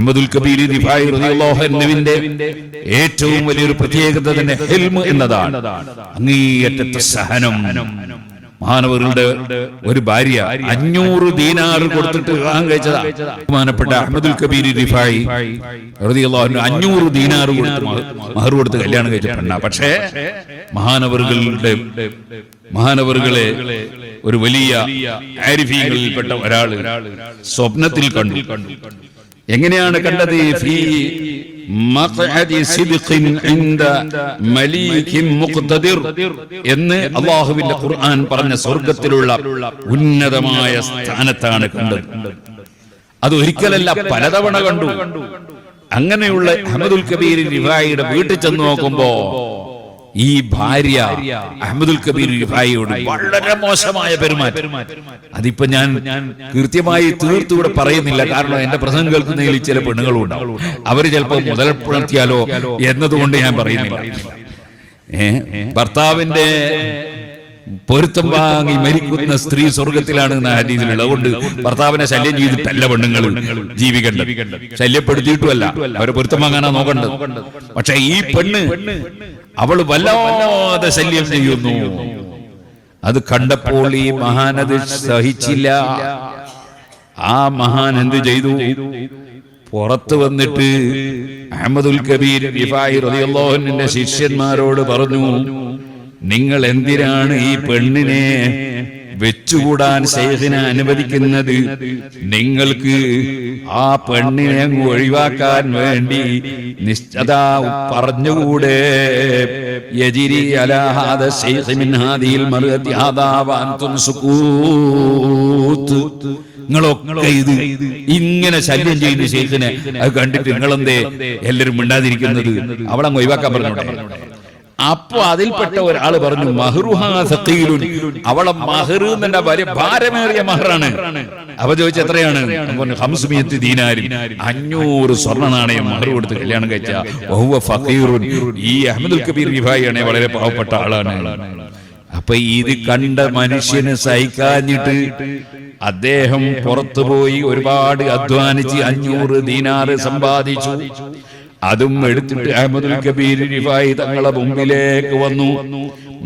അഹമ്മദുൽ കബീർ റിഫായി റളിയല്ലാഹു അൻഹുവിന്റെ ഏറ്റവും വലിയൊരു പ്രത്യേകത തന്നെ ഹെൽമ് എന്നതാണ്. അങ്ങേയറ്റത്തെ സഹനം. മാനവരുടെ ഒരു ഭാര്യ അഞ്ഞൂറ് ദീനാർ കൊടുത്തിട്ട് വിവാഹം കഴിച്ചതാ. ബഹുമാനപ്പെട്ട അഹമ്മദുൽ കബീർ റിഫായി റളിയല്ലാഹു അൻഹു അഞ്ഞൂറ് ദീനാർ കൊടുത്ത് മഹ- മഹർ കൊടുത്ത് കല്യാണം കഴിച്ച പെണ്ണ. പക്ഷേ മഹാനവറുകളുടെ മഹാനവറുകളെ ഒരു വലിയ ആരിഫീങ്ങളിൽപ്പെട്ട ഒരാൾ സ്വപ്നത്തിൽ കണ്ടു. എങ്ങനെയാണ് കണ്ടത്? ഫീ എന്ന് അള്ളാഹുവിന്റെ ഖുർആൻ പറഞ്ഞ സ്വർഗത്തിലുള്ള ഉന്നതമായ സ്ഥാനത്താണ് കണ്ടത്. അത് ഒരിക്കലല്ല പലതവണ കണ്ടു. അങ്ങനെയുള്ള അഹമ്മദുൽ കബീർ റിഫായിയുടെ വീട്ടിൽ ചെന്ന് നോക്കുമ്പോ ഈ ഭാര്യ അഹമ്മദുൽ കബീർ റിഫായിയോട് വളരെ മോശമായ പെരുമാറ്റം. അതിപ്പോ ഞാൻ കൃത്യമായി തീർത്തുകൂടെ പറയുന്നില്ല. കാരണം എന്റെ പ്രസംഗം കേൾക്കുന്നതിൽ ചില പെണ്ണുങ്ങളും ഉണ്ടാവും അവർ ചിലപ്പോൾ മുതൽപ്പെടുത്തിയാലോ എന്നതുകൊണ്ട് ഞാൻ പറയുന്നില്ല. ഏഹ് ഭർത്താവിന്റെ പൊരുത്തം വാങ്ങി മരിക്കുന്ന സ്ത്രീ സ്വർഗത്തിലാണ് അതുകൊണ്ട് ഭർത്താവിനെ ശല്യം ചെയ്തിട്ടല്ല പെണ്ണുങ്ങൾ ജീവിക്കേണ്ടത്. ശല്യപ്പെടുത്തിയിട്ടുമല്ല. അവരെ പൊരുത്തം വാങ്ങാനാ നോക്കേണ്ടത്. പക്ഷെ ഈ പെണ്ണ് അവൾ വല്ലാതെ ശല്യം ചെയ്യുന്നു. അത് കണ്ടപ്പോൾ ഈ മഹാനത് സഹിച്ചില്ല. ആ മഹാൻ എന്ത് ചെയ്തു? പുറത്തു വന്നിട്ട് അഹമ്മദുൽ കബീർ ശിഷ്യന്മാരോട് പറഞ്ഞു. നിങ്ങൾ എന്തിനാണ് ഈ പെണ്ണിനെ വെച്ചുകൂടാൻ ശൈഖിനെ അനുവദിക്കുന്നത്? നിങ്ങൾക്ക് ആ പെണ്ണിനെ ഒഴിവാക്കാൻ വേണ്ടി നിശ്ചത പറഞ്ഞുകൂടെ? യജിരി അലാഹാദ ശൈഖ് മിൻ ഹാദിഹിൽ മർഅത്തി ഹാദാ വഅൻതും നിങ്ങളൊക്കെ ഇത് ഇങ്ങനെ ശല്യം ചെയ്യുന്ന ശൈഖിനെ അത് കണ്ടിട്ട് നിങ്ങളെന്തേ? എല്ലാരും മിണ്ടാതിരിക്കുന്നത്. അവളങ്ങ് ഒഴിവാക്കാൻ പറഞ്ഞോട്ടെ. അപ്പൊ അതിൽപ്പെട്ട ഒരാൾ പറഞ്ഞു മഹ്റുഹാ സഖീലുൻ അവളെ മഹർ എന്നെ വലിയ ഭാരമേറിയ മഹറാണ്. അവ ചോദിച്ച എത്രയാണ്? ഹംസുമിയത്ത് ദീനാരി അഞ്ഞൂറ് സ്വർണ നാണയം മഹർ കൊടുത്ത് കല്യാണം കഴിച്ച. വഹുവ ഫഖീറുൻ ഈ അഹമ്മദുൽ കബീർ വിഭാഗിയാണ് വളരെ പാവപ്പെട്ട ആളാണ്. അപ്പൊ ഇത് കണ്ട മനുഷ്യന് സഹിക്കാഞ്ഞിട്ട് അദ്ദേഹം പുറത്തുപോയി ഒരുപാട് അധ്വാനിച്ച് അഞ്ഞൂറ് ദീനാറ് സമ്പാദിച്ചു. അതും എടുത്തിട്ട് അഹമ്മദുൽ കബീർ റിഫായി തങ്ങളെ മുമ്പിലേക്ക് വന്നു.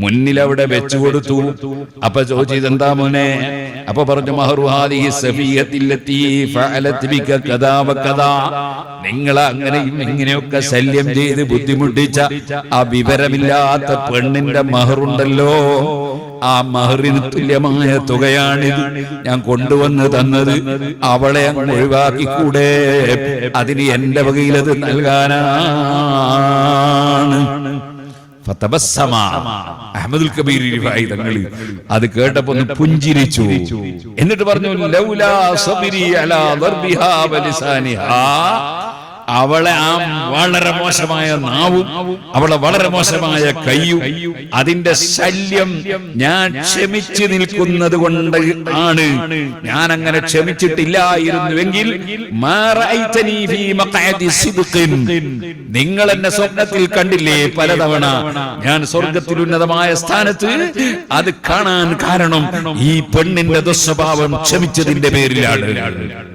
മുന്നിൽ അവിടെ വെച്ചു കൊടുത്തു. അപ്പൊ ചോദിച്ചത് എന്താ മോനെ? അപ്പൊ പറഞ്ഞു നിങ്ങൾ അങ്ങനെയും ഇങ്ങനെയൊക്കെ ശല്യം ചെയ്ത് ബുദ്ധിമുട്ടിച്ച ആ വിവരമില്ലാത്ത പെണ്ണിന്റെ മഹറുണ്ടല്ലോ. ആ മഹറിന് തുല്യമായ തുകയാണിത് ഞാൻ കൊണ്ടുവന്ന് തന്നത്. അവളെ അങ്ങ് ഒഴിവാക്കിക്കൂടെ? അതിന് എന്റെ വകയിലത് നൽകാനാണ്. അഹ്മദുൽ കബീർ തങ്ങൾ അത് കേട്ടപ്പോ പുഞ്ചിരിച്ചു. എന്നിട്ട് പറഞ്ഞു ലൗലാ അവളെ ആ വളരെ മോശമായ നാവും അവളെ വളരെ മോശമായ കയ്യും അതിന്റെ ശല്യം ഞാൻ ക്ഷമിച്ചു നിൽക്കുന്നത് കൊണ്ട് ആണ്. ഞാൻ അങ്ങനെ ക്ഷമിച്ചിട്ടില്ലായിരുന്നുവെങ്കിൽ. നിങ്ങൾ എന്നെ സ്വപ്നത്തിൽ കണ്ടില്ലേ പലതവണ? ഞാൻ സ്വർഗത്തിൽ ഉന്നതമായ സ്ഥാനത്ത് അത് കാണാൻ കാരണം ഈ പെണ്ണിന്റെ ദുസ്വഭാവം ക്ഷമിച്ചതിന്റെ പേരിലാണ്.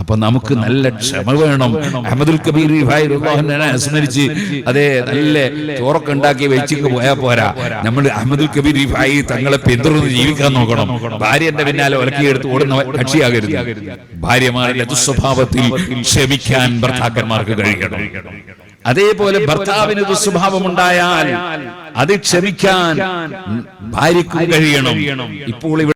അപ്പൊ നമുക്ക് നല്ല ക്ഷമ വേണം. അഹമ്മദുൽ കബീർ ഭായ് റഹ്മാനെ സ്മരിച്ച് അതെ നല്ല ചോറൊക്കെ ഉണ്ടാക്കി വെച്ചിക്ക് പോയാ പോരാ. നമ്മൾ അഹമ്മദുൽ കബീർ ഭായി തങ്ങളെ പിന്തുടർന്ന് ജീവിക്കാൻ നോക്കണം. ഭാര്യന്റെ പിന്നാലെ ഒലക്കിയെടുത്ത് ഓടുന്ന കക്ഷിയാകരുത്. ഭാര്യമാരുടെ ദുസ്വഭാവത്തിൽ ക്ഷമിക്കാൻ ഭർത്താക്കന്മാർക്ക് കഴിയണം. അതേപോലെ ഭർത്താവിന് ദുസ്വഭാവം ഉണ്ടായാൽ അത് ക്ഷമിക്കാൻ ഭാര്യക്കും കഴിയണം. ഇപ്പോൾ ഇവിടെ